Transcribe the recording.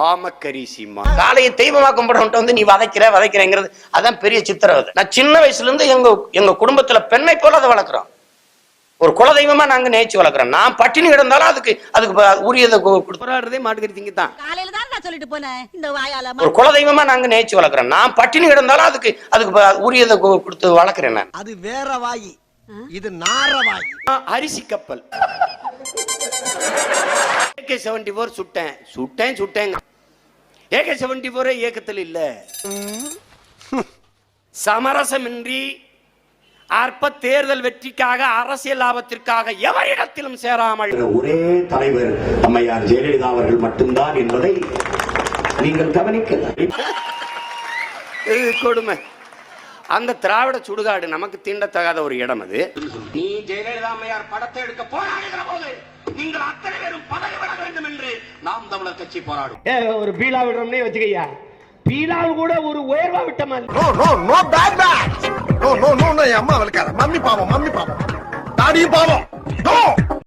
காமக்கரிசிமா காளையை தெய்வமா கும்பிடவன்ட்டு வந்து நீ வதைக்கிற வதைக்கிறேங்கிறது அதான் பெரிய சித்திரவதை நான் சின்ன வயசுல இருந்து எங்க எங்க குடும்பத்துல பெண்ணை போல அதை வளர்க்குறோம். ஒரு குலதெய்வமா நாங்க நேச்சு வளர்க்குறோம். நான் பட்டினி கிடந்தாலும் அதுக்கு அதுக்கு உரியதை கு- போராடுறதே மாட்டுக்கறி திங்க தான். காலையில தான் நான் சொல்லிட்டு போனேன். இந்த வாயால ஒரு குலதெய்வமா நாங்க நேச்சு வளர்க்குறோம். நான் பட்டினி கிடந்தாலும் அதுக்கு அதுக்கு உரியதை கு- கொடுத்து வளர்க்குறேன் நான். அது வேற வாயி. இது நார வாயி. ஆ, அரிசி கப்பல். ஏகே செவன்டி ஃபோர் சுட்டேன். சுட்டேன் சுட்டேன். ஏகே செவன்டி ஃபோரே இயக்கத்தில் இல்ல. சமரசமின்றி அற்ப தேர்தல் வெற்றிக்காக அரசியல் லாபத்திற்காக எவரிடத்திலும் சேராமல். ஒரே தலைவர் அம்மையார் ஜெயலலிதா அவர்கள் மட்டும்தான் என்பதை நீங்கள் கவனிக்கல. இது கொடுமை. அந்த திராவிட சுடுகாடு நமக்கு தீண்டத்தகாத ஒரு இடம் அது. நீ ஜெயலலிதா அம்மையார் படத்தை எடுக்க போராடுகிற போது நீங்கள் அத்தனை நாம் தமிழர் கட்சி போராடும். ஒரு பீலா விடுறோம்னே வச்சுக்கையா பீலாவு கூட ஒரு உயர்வா விட்ட மாதிரி. No no no bad bad no no no no என் அம்மா வளர்க்காத. மம்மி பாவம் மம்மி பாவம். தாடியும் பாவம். நோ